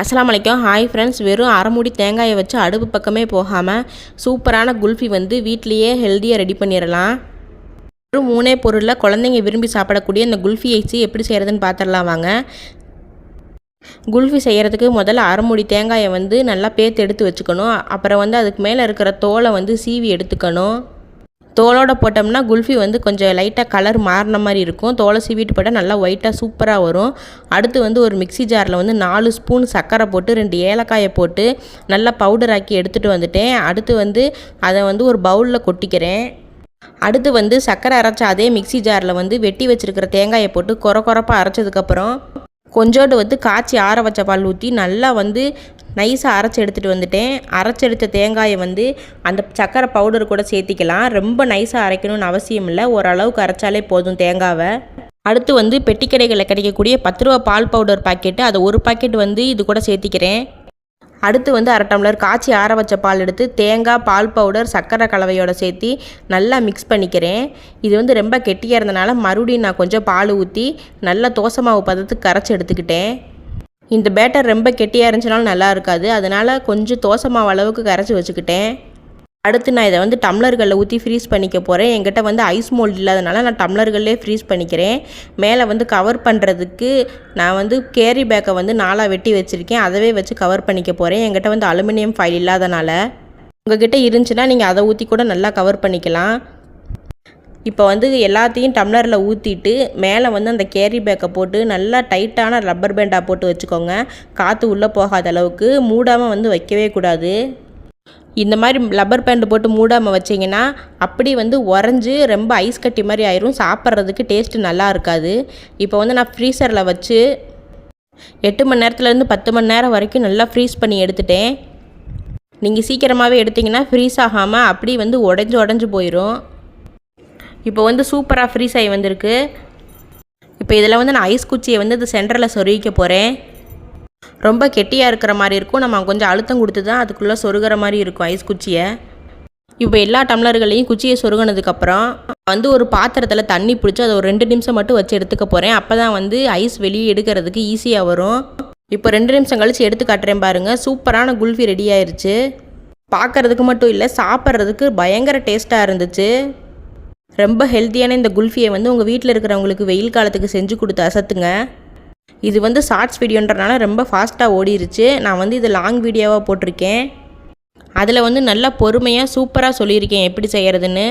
அஸ்லாம் வலைக்கம் hi friends வெறும் அரைமுடி தேங்காயை வச்சு அடுப்பு பக்கமே போகாமல் சூப்பரான குல்ஃபி வந்து வீட்லேயே ஹெல்த்தியாக ரெடி பண்ணிடலாம் வெறும் மூணே பொருளில் குழந்தைங்க விரும்பி சாப்பிடக்கூடிய இந்த குல்ஃபி ஐச்சி எப்படி செய்கிறதுன்னு பார்த்துடலாம் வாங்க. குல்ஃபி செய்கிறதுக்கு முதல்ல அரைமுடி தேங்காயை வந்து நல்லா பேத்து எடுத்து வச்சுக்கணும். அப்புறம் வந்து அதுக்கு மேலே இருக்கிற தோலை வந்து சீவி எடுத்துக்கணும். தோலோட போட்டோம்னா குல்ஃபி வந்து கொஞ்சம் லைட்டாக கலர் மாறின மாதிரி இருக்கும். தோலை சீவிட்டு போட்டால் நல்லா ஒயிட்டாக சூப்பராக வரும். அடுத்து வந்து ஒரு மிக்ஸி ஜாரில் வந்து நாலு ஸ்பூன் சர்க்கரை போட்டு ரெண்டு ஏலக்காயை போட்டு நல்லா பவுடர் ஆக்கி எடுத்துகிட்டு வந்துட்டேன். அடுத்து வந்து அதை வந்து ஒரு பவுலில் கொட்டிக்கிறேன். அடுத்து வந்து சர்க்கரை அரைச்ச அதே மிக்ஸி ஜாரில் வந்து வெட்டி வச்சுருக்கிற தேங்காயை போட்டு கொர குறப்பாக அரைச்சதுக்கப்புறம் கொஞ்சோண்டு வந்து காய்ச்சி ஆற வச்ச பால் ஊற்றி நல்லா வந்து நைஸாக அரைச்சி எடுத்துகிட்டு வந்துட்டேன். அரைச்செடுத்த தேங்காயை வந்து அந்த சக்கரை பவுடர் கூட சேர்த்திக்கலாம். ரொம்ப நைஸாக அரைக்கணும்னு அவசியம் இல்லை. ஓரளவுக்கு அரைச்சாலே போதும் தேங்காவை. அடுத்து வந்து பெட்டி கடைகளில் கிடைக்கக்கூடிய பத்து ரூபா பால் பவுடர் பாக்கெட்டு அதை ஒரு பாக்கெட் வந்து இது கூட சேர்த்திக்கிறேன். அடுத்து வந்து அரை டம்ளர் காய்ச்சி ஆற வச்ச பால் எடுத்து தேங்காய் பால் பவுடர் சர்க்கரை கலவையோட சேர்த்து நல்லா மிக்ஸ் பண்ணிக்கிறேன். இது வந்து ரொம்ப கெட்டியாக இருந்தனால மறுபடியும் நான் கொஞ்சம் பால் ஊற்றி நல்லா தோசை மாவு பதத்துக்கு கரைச்சி எடுத்துக்கிட்டேன். இந்த பேட்டர் ரொம்ப கெட்டியாக இருந்துச்சுனாலும் நல்லா இருக்காது. அதனால் கொஞ்சம் தோசை மாவு அளவுக்கு கரைச்சி வச்சுக்கிட்டேன். அடுத்து நான் இதை வந்து டம்ளர்களில் ஊற்றி ஃப்ரீஸ் பண்ணிக்க போகிறேன் என்கிட்ட வந்து ஐஸ் மோல்டு இல்லாதனால நான் டம்ளர்கள்லேயே ஃப்ரீஸ் பண்ணிக்கிறேன். மேலே வந்து கவர் பண்ணுறதுக்கு நான் வந்து கேரி பேக்கை வந்து நாலாக வெட்டி வச்சுருக்கேன். அதவே வச்சு கவர் பண்ணிக்க போகிறேன் என்கிட்ட வந்து அலுமினியம் ஃபைல் இல்லாதனால. உங்ககிட்ட இருந்துச்சுன்னா நீங்கள் அதை ஊற்றி கூட நல்லா கவர் பண்ணிக்கலாம். இப்போ வந்து எல்லாத்தையும் டம்ளரில் ஊற்றிட்டு மேலே வந்து அந்த கேரி பேக்கை போட்டு நல்லா டைட்டான ரப்பர் பேண்டாக போட்டு வச்சுக்கோங்க. காற்று உள்ளே போகாத அளவுக்கு மூடாமல் வந்து வைக்கவே கூடாது. இந்த மாதிரி லப்பர் பேண்ட் போட்டு மூடாமல் வச்சிங்கன்னா அப்படி வந்து உறைஞ்சி ரொம்ப ஐஸ் கட்டி மாதிரி ஆயிரும். சாப்பிட்றதுக்கு டேஸ்ட்டு நல்லா இருக்காது. இப்போ வந்து நான் ஃப்ரீசரில் வச்சு எட்டு மணி நேரத்துலேருந்து பத்து மணி நேரம் வரைக்கும் நல்லா ஃப்ரீஸ் பண்ணி எடுத்துட்டேன். நீங்கள் சீக்கிரமாகவே எடுத்திங்கன்னா ஃப்ரீஸ் ஆகாமல் அப்படி வந்து உடஞ்சி உடஞ்சி போயிடும் இப்போ வந்து சூப்பராக ஃப்ரீஸ் ஆகி வந்திருக்கு. இப்போ இதில் வந்து நான் ஐஸ் குச்சியை வந்து இது சென்டரில் சொருகிக்க போகிறேன் ரொம்ப கெட்டியாக இருக்கிற மாதிரி இருக்கும். நம்ம கொஞ்சம் அழுத்தம் கொடுத்து தான் அதுக்குள்ளே சொருகிற மாதிரி இருக்கும் ஐஸ் குச்சியை. இப்போ எல்லா டம்ளர்களையும் குச்சியை சொருகினதுக்கப்புறம் வந்து ஒரு பாத்திரத்தில் தண்ணி பிடிச்சி அதை ஒரு ரெண்டு நிமிஷம் மட்டும் வச்சு எடுத்துக்க போகிறேன் அப்போ தான் வந்து ஐஸ் வெளியே எடுக்கிறதுக்கு ஈஸியாக வரும். இப்போ ரெண்டு நிமிஷம் கழித்து எடுத்து காட்டுறேன் பாருங்கள் சூப்பரான குல்ஃபி ரெடி ஆயிடுச்சு பார்க்குறதுக்கு மட்டும் இல்லை சாப்பிட்றதுக்கு பயங்கர டேஸ்ட்டாக இருந்துச்சு. ரொம்ப ஹெல்த்தியான இந்த குல்ஃபியை வந்து உங்கள் வீட்டில் இருக்கிறவங்களுக்கு வெயில் காலத்துக்கு செஞ்சு கொடுத்து அசத்துங்க. இது வந்து ஷார்ட்ஸ் வீடியோன்றனால ரொம்ப ஃபாஸ்ட்டாக ஓடிருச்சு. நான் வந்து இது லாங் வீடியோவாக போட்டிருக்கேன். அதில் வந்து நல்லா பொறுமையாக சூப்பராக சொல்லியிருக்கேன் எப்படி செய்கிறதுன்னு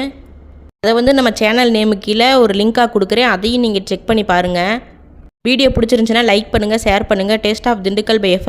அதை வந்து நம்ம சேனல் நேமு கீழே ஒரு லிங்காக கொடுக்குறேன். அதையும் நீங்கள் செக் பண்ணி பாருங்கள் வீடியோ பிடிச்சிருந்துச்சுன்னா லைக் பண்ணுங்கள் ஷேர் பண்ணுங்கள் taste of Dindigul by F